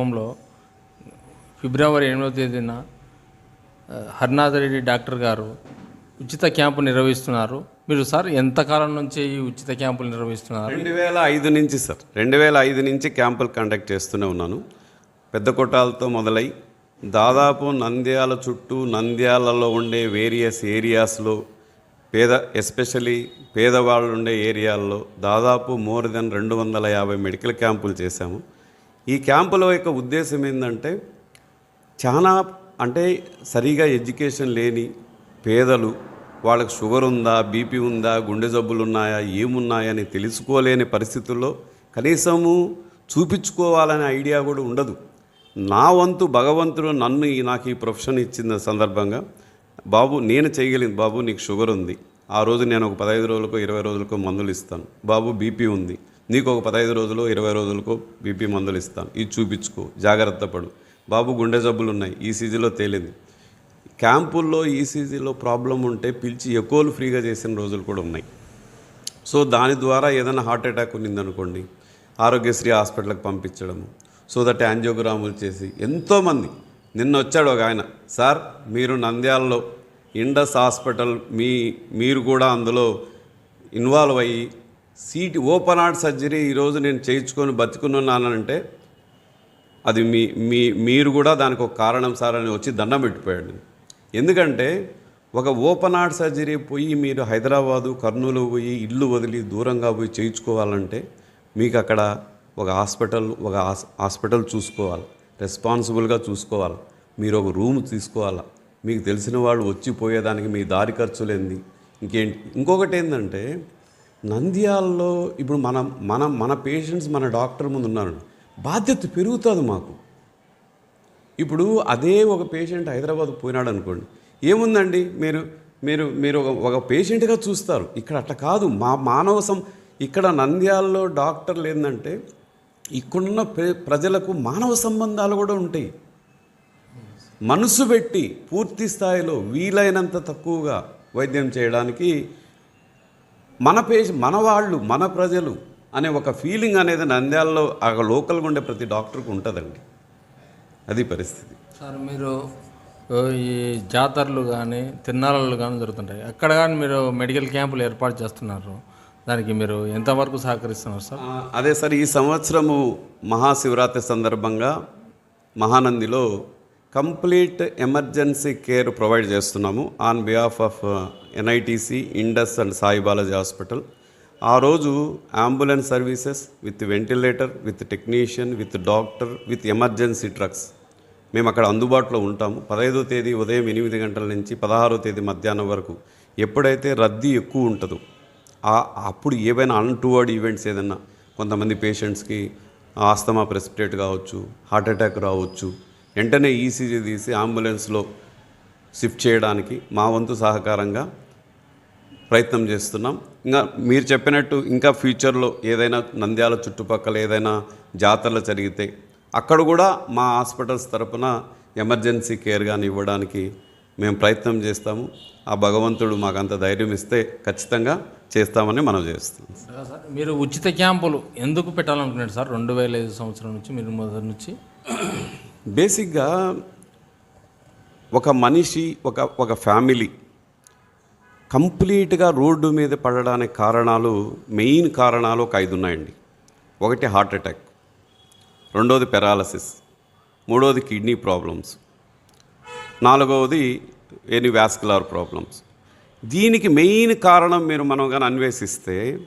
Nursing ఫిబ్రవరి ఎనిమిదవ తేదీన ఆ, హరినాథ్ రెడ్డి డాక్టర్ గారు ఉచిత క్యాంపు నిర్వహిస్తున్నారు. మీరు సార్ ఎంతకాలం నుంచి ఈ ఉచిత క్యాంపులు నిర్వహిస్తున్నారు? రెండు వేల ఐదు నుంచి సార్. రెండు వేల ఐదు నుంచి క్యాంపులు కండక్ట్ చేస్తూనే ఉన్నాను. పెద్ద కొట్టాలతో మొదలై దాదాపు నంద్యాల చుట్టూ నంద్యాలలో ఉండే వేరియస్ ఏరియాస్లో పేద ఎస్పెషలీ పేదవాళ్ళు ఉండే ఏరియాల్లో దాదాపు మోర్ దెన్ రెండు వందల యాభై మెడికల్ క్యాంపులు చేశాము. ఈ క్యాంపుల యొక్క ఉద్దేశం ఏంటంటే చాలా అంటే సరిగా ఎడ్యుకేషన్ లేని పేదలు వాళ్ళకి షుగర్ ఉందా బీపీ ఉందా గుండె జబ్బులు ఉన్నాయా ఏమున్నాయని తెలుసుకోలేని పరిస్థితుల్లో కనీసము చూపించుకోవాలనే ఐడియా కూడా ఉండదు. నా వంతు భగవంతుడు నన్ను ఈ- నాకు ఈ ప్రొఫెషన్ ఇచ్చిన సందర్భంగా బాబు నేను చేయగలిగింది బాబు నీకు షుగర్ ఉంది. ఆ రోజు నేను ఒక పదహైదు రోజులకు ఇరవై రోజులకు మందులు ఇస్తాను. బాబు బీపీ ఉంది. నీకు ఒక పదహైదు రోజులు ఇరవై రోజులకు బీపీ మందులు ఇస్తాను. ఇది చూపించుకో. జాగ్రత్త పడు. బాబు గుండె జబ్బులు ఉన్నాయి. ఈసీజీలో తేలింది. క్యాంపుల్లో ఈసీజీలో ప్రాబ్లం ఉంటే పిలిచి ఎక్కువలు ఫ్రీగా చేసిన రోజులు కూడా ఉన్నాయి. సో దాని ద్వారా ఏదైనా హార్ట్ అటాక్ ఉన్నిందనుకోండి ఆరోగ్యశ్రీ హాస్పిటల్కి పంపించడము సో దట్ యాంజియోగ్రాములు చేసి ఎంతోమంది నిన్న వచ్చాడు ఒక ఆయన సార్ మీరు నంద్యాలలో ఇండస్ హాస్పిటల్ మీ మీరు కూడా అందులో ఇన్వాల్వ్ అయ్యి సీట్ ఓపెన్ హార్ట్ సర్జరీ ఈరోజు నేను చేయించుకొని బతుకున్నానంటే అది మీ మీ మీరు కూడా దానికి ఒక కారణం సార్ అని వచ్చి దండం పెట్టిపోయాడు. ఎందుకంటే ఒక ఓపెన్ హార్ట్ సర్జరీ పోయి మీరు హైదరాబాదు కర్నూలు పోయి ఇల్లు వదిలి దూరంగా పోయి చేయించుకోవాలంటే మీకు అక్కడ ఒక హాస్పిటల్ ఒక హాస్- హాస్పిటల్ చూసుకోవాలి. రెస్పాన్సిబుల్గా చూసుకోవాలి. మీరు ఒక రూమ్ తీసుకోవాలా. మీకు తెలిసిన వాళ్ళు వచ్చి పోయేదానికి మీ దారి ఖర్చులేంది ఇంకేంటి? ఇంకొకటి ఏంటంటే నంద్యాలలో ఇప్పుడు మనం మన మన పేషెంట్స్ మన డాక్టర్ ముందు ఉన్నారు. బాధ్యత పెరుగుతుంది మాకు. ఇప్పుడు అదే ఒక పేషెంట్ హైదరాబాద్ పోయినాడు అనుకోండి ఏముందండి? మీరు మీరు మీరు ఒక ఒక పేషెంట్గా చూస్తారు. ఇక్కడ అట్లా కాదు. మా మానవ సం ఇక్కడ నంద్యాలలో డాక్టర్లు ఏంటంటే ఇక్కడున్న ప్ర- ప్రజలకు మానవ సంబంధాలు కూడా ఉంటాయి. మనసు పెట్టి పూర్తి స్థాయిలో వీలైనంత తక్కువగా వైద్యం చేయడానికి మన పేష మన వాళ్ళు మన ప్రజలు అనే ఒక ఫీలింగ్ అనేది నంద్యాలలో ఆ లోకల్గా ఉండే ప్రతి డాక్టర్కి ఉంటుందండి. అది పరిస్థితి. సార్ మీరు ఈ జాతరలు కానీ తిరునాళ్ళు కానీ జరుగుతుంటాయి. అక్కడ కానీ మీరు మెడికల్ క్యాంపులు ఏర్పాటు చేస్తున్నారు? దానికి మీరు ఎంతవరకు సహకరిస్తున్నారు సార్? అదే సార్ ఈ సంవత్సరము మహాశివరాత్రి సందర్భంగా మహానందిలో కంప్లీట్ ఎమర్జెన్సీ కేర్ ప్రొవైడ్ చేస్తున్నాము on behalf of NITC Indus and Sai Balaji hospital. ఆ రోజు ambulance services with ventilator with technician with doctor with emergency trucks. మేము అక్కడ అందుబాటులో ఉంటాము. పదహైదో తేదీ ఉదయం ఎనిమిది గంటల నుంచి పదహారో తేదీ మధ్యాహ్నం వరకు ఎప్పుడైతే రద్దీ ఎక్కువ ఉంటుందో ఆ- అప్పుడు ఏవైనా అన్టువర్డ్ ఈవెంట్స్ ఏదైనా కొంతమంది పేషెంట్స్కి ఆస్తమా ప్రెసిపిటేట్ కావచ్చు హార్ట్ అటాక్ రావచ్చు వెంటనే ఈసీజీ తీసి అంబులెన్స్లో షిఫ్ట్ చేయడానికి మా వంతు సహకారంగా ప్రయత్నం చేస్తున్నాం. ఇంకా మీరు చెప్పినట్టు ఇంకా ఫ్యూచర్లో ఏదైనా నంద్యాల చుట్టుపక్కల ఏదైనా జాతరలు జరిగితే అక్కడ కూడా మా హాస్పిటల్స్ తరపున ఎమర్జెన్సీ కేర్ కానీ ఇవ్వడానికి మేము ప్రయత్నం చేస్తాము. ఆ భగవంతుడు మాకు అంత ధైర్యం ఇస్తే ఖచ్చితంగా చేస్తామని మనం చేస్తాం సార్ మీరు ఉచిత క్యాంపులు ఎందుకు పెట్టాలనుకున్నారు సార్? రెండు వేల ఐదు సంవత్సరం నుంచి మీరు మొదటి నుంచి. బేసిక్గా ఒక మనిషి ఒక ఒక ఫ్యామిలీ కంప్లీట్గా రోడ్డు మీద పడడానికి కారణాలు మెయిన్ కారణాలు ఒక ఐదు ఉన్నాయండి. ఒకటి హార్ట్ అటాక్ రెండవది పెరాలసిస్ మూడవది కిడ్నీ ప్రాబ్లమ్స్ నాలుగవది ఎనీ వ్యాస్కులర్ ప్రాబ్లమ్స్. దీనికి మెయిన్ కారణం మీరు మనం కానీ అన్వేషిస్తే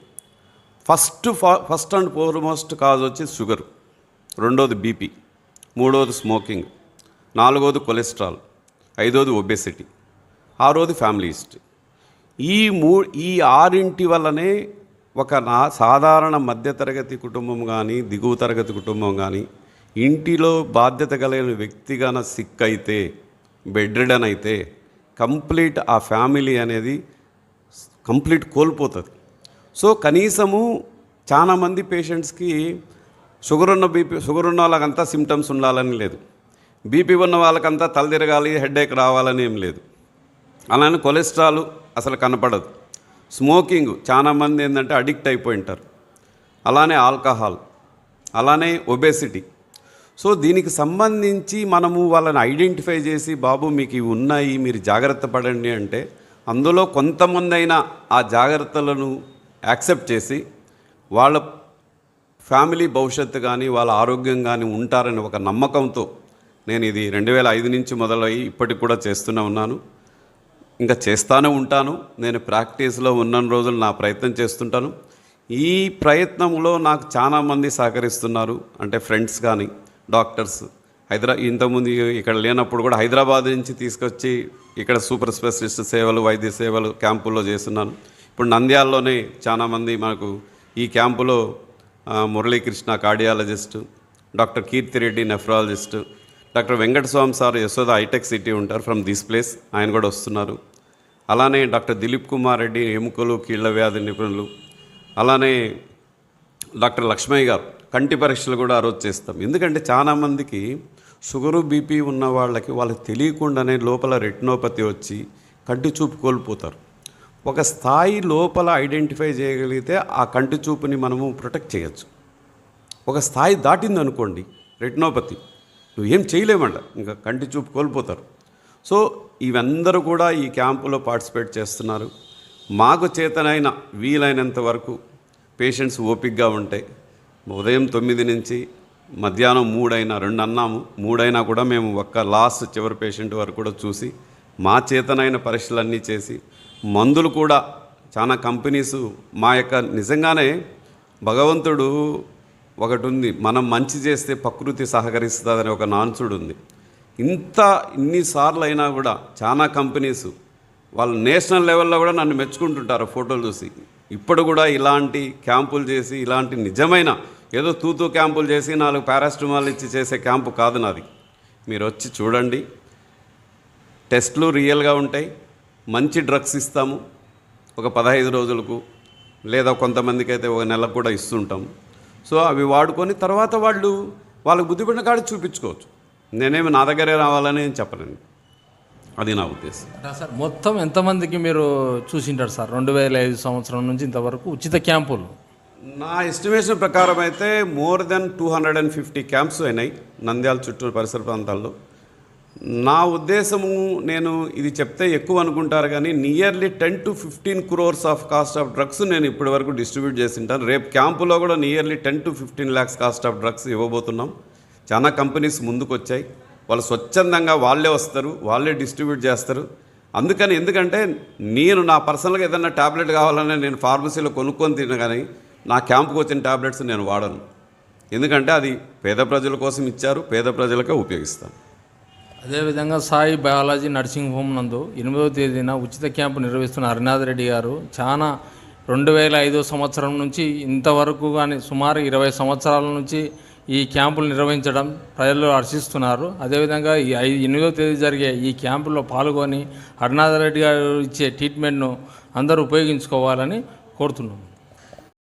first first and foremost cause వచ్చి షుగర్ రెండోది బీపీ. మూడోది స్మోకింగ్ నాలుగోది కొలెస్ట్రాల్ ఐదోది ఒబెసిటీ ఆరోది ఫ్యామిలీ హిస్టరీ. ఈ మూ ఈ ఆరింటి వల్లనే ఒక నా సాధారణ మధ్యతరగతి కుటుంబం కానీ దిగువ తరగతి కుటుంబం కానీ ఇంటిలో బాధ్యత కలిగిన వ్యక్తిగాన సిక్ అయితే బెడ్ రిడన్ అయితే కంప్లీట్ ఆ ఫ్యామిలీ అనేది కంప్లీట్ కోల్పోతుంది. సో కనీసము చాలామంది పేషెంట్స్కి షుగర్ ఉన్న బీపీ షుగర్ ఉన్న వాళ్ళకంతా సిమ్టమ్స్ ఉండాలని లేదు. బీపీ ఉన్న వాళ్ళకంతా తల తిరగాలి హెడేక్ రావాలని ఏం లేదు. అలానే కొలెస్ట్రాల్ అసలు కనపడదు. స్మోకింగ్ చాలామంది ఏంటంటే అడిక్ట్ అయిపోయి ఉంటారు అలానే ఆల్కహాల్ అలానే ఒబేసిటీ. సో దీనికి సంబంధించి మనము వాళ్ళని ఐడెంటిఫై చేసి బాబు మీకు ఇవి ఉన్నాయి మీరు జాగ్రత్త పడండి అంటే అందులో కొంతమందైనా ఆ జాగ్రత్తలను యాక్సెప్ట్ చేసి వాళ్ళ ఫ్యామిలీ భవిష్యత్తు కానీ వాళ్ళ ఆరోగ్యం కానీ ఉంటారని ఒక నమ్మకంతో నేను ఇది రెండు వేల ఐదు నుంచి మొదలయ్యి ఇప్పటికి కూడా చేస్తూనే ఉన్నాను. ఇంకా చేస్తానే ఉంటాను. నేను ప్రాక్టీస్లో ఉన్న రోజులు నా ప్రయత్నం చేస్తుంటాను. ఈ ప్రయత్నంలో నాకు చాలామంది సహకరిస్తున్నారు. అంటే ఫ్రెండ్స్ కానీ డాక్టర్స్. హైదరా ఇంతకుముందు ఇక్కడ లేనప్పుడు కూడా హైదరాబాద్ నుంచి తీసుకొచ్చి ఇక్కడ సూపర్ స్పెషలిస్ట్ సేవలు వైద్య సేవలు క్యాంపుల్లో చేస్తున్నాను. ఇప్పుడు నంద్యాలలోనే చాలామంది మనకు ఈ క్యాంపులో Muralikrishna cardiologist doctor Keerthi Reddy nephrologist doctor Venkataswamy sir Yashoda Hitech City ఉంటారు ఫ్రమ్ దిస్ ప్లేస్ ఆయన కూడా వస్తున్నారు. అలానే డాక్టర్ దిలీప్ కుమార్ రెడ్డి ఎముకలు కీళ్ళ వ్యాధి నిపుణులు. అలానే డాక్టర్ లక్ష్మయ్య గారు కంటి పరీక్షలు కూడా ఆ రోజు చేస్తాం. ఎందుకంటే చాలామందికి షుగరు బీపీ ఉన్న వాళ్ళకి వాళ్ళకి తెలియకుండానే లోపల రెటినోపతి వచ్చి కంటి చూపు కోల్పోతారు. ఒక స్థాయి లోపల ఐడెంటిఫై చేయగలిగితే ఆ కంటి చూపుని మనము ప్రొటెక్ట్ చేయొచ్చు. ఒక స్థాయి దాటింది అనుకోండి రెటినోపతి నువ్వు ఏం చేయలేమంట ఇంకా కంటి చూపు కోల్పోతారు. సో ఇవందరూ కూడా ఈ క్యాంపులో పార్టిసిపేట్ చేస్తున్నారు. మాకు చేతనైన వీలైనంత వరకు పేషెంట్స్ ఓపిక్గా ఉంటాయి ఉదయం తొమ్మిది నుంచి మధ్యాహ్నం మూడైనా రెండు అన్నాము మూడైనా కూడా మేము ఒక్క లాస్ట్ చివరి పేషెంట్ వరకు కూడా చూసి మా చేతనైన పరీక్షలన్నీ చేసి మందులు కూడా చాలా కంపెనీస్ మా యొక్క నిజంగానే భగవంతుడు ఒకటి ఉంది మనం మంచి చేస్తే ప్రకృతి సహకరిస్తుందని ఒక నాన్సుడు ఉంది. ఇంత ఇన్నిసార్లు అయినా కూడా చాలా కంపెనీస్ వాళ్ళు నేషనల్ లెవెల్లో కూడా నన్ను మెచ్చుకుంటుంటారు ఫోటోలు చూసి. ఇప్పుడు కూడా ఇలాంటి క్యాంపులు చేసి ఇలాంటి నిజమైన ఏదో తూతూ క్యాంపులు చేసి నాలుగు పారాస్టమాల్ ఇచ్చి చేసే క్యాంపు కాదు నాది. మీరు వచ్చి చూడండి. టెస్ట్లు రియల్గా ఉంటాయి. మంచి డ్రగ్స్ ఇస్తాము. ఒక పదహైదు రోజులకు లేదా కొంతమందికి అయితే ఒక నెలకు కూడా ఇస్తుంటాం. సో అవి వాడుకొని తర్వాత వాళ్ళు వాళ్ళకి బుద్ధిపడిన కాడ చూపించుకోవచ్చు. నేనేమి నా దగ్గరే రావాలని చెప్పలేను. అది నా ఉద్దేశం. సార్ మొత్తం ఎంతమందికి మీరు చూసింటారు సార్? రెండు వేల ఐదు సంవత్సరం నుంచి ఇంతవరకు ఉచిత క్యాంపులు. నా ఎస్టిమేషన్ ప్రకారం అయితే more than two hundred and fifty camps అయినాయి నంద్యాల చుట్టూ పరిసర ప్రాంతాల్లో. నా ఉద్దేశము నేను ఇది చెప్తే ఎక్కువ అనుకుంటారు కానీ nearly ten to fifteen crores of cost of drugs నేను ఇప్పటి వరకు డిస్ట్రిబ్యూట్ చేసి ఉంటాను. రేపు క్యాంపులో కూడా nearly ten to fifteen lakhs cost of drugs ఇవ్వబోతున్నాం. చాలా కంపెనీస్ ముందుకు వచ్చాయి వాళ్ళు స్వచ్ఛందంగా వాళ్ళే వస్తారు వాళ్ళే డిస్ట్రిబ్యూట్ చేస్తారు. అందుకని ఎందుకంటే నేను నా పర్సనల్గా ఏదైనా ట్యాబ్లెట్ కావాలన్నా నేను ఫార్మసీలో కొనుక్కొని తిన కానీ నా క్యాంపుకి వచ్చిన ట్యాబ్లెట్స్ నేను వాడను. ఎందుకంటే అది పేద ప్రజల కోసం ఇచ్చారు పేద ప్రజలకే ఉపయోగిస్తాను. అదేవిధంగా సాయి బయాలజీ నర్సింగ్ హోమ్ నందు ఎనిమిదవ తేదీన ఉచిత క్యాంపు నిర్వహిస్తున్న హరినాథ్ రెడ్డి గారు చాలా రెండు వేల ఐదో సంవత్సరం నుంచి ఇంతవరకు కానీ సుమారు ఇరవై సంవత్సరాల నుంచి ఈ క్యాంపులు నిర్వహించడం ప్రజలు హర్షిస్తున్నారు. అదేవిధంగా ఈ ఐదు ఎనిమిదవ తేదీ జరిగే ఈ క్యాంపులో పాల్గొని హరినాథ్ రెడ్డి గారు ఇచ్చే ట్రీట్మెంట్ను అందరూ ఉపయోగించుకోవాలని కోరుతున్నాము.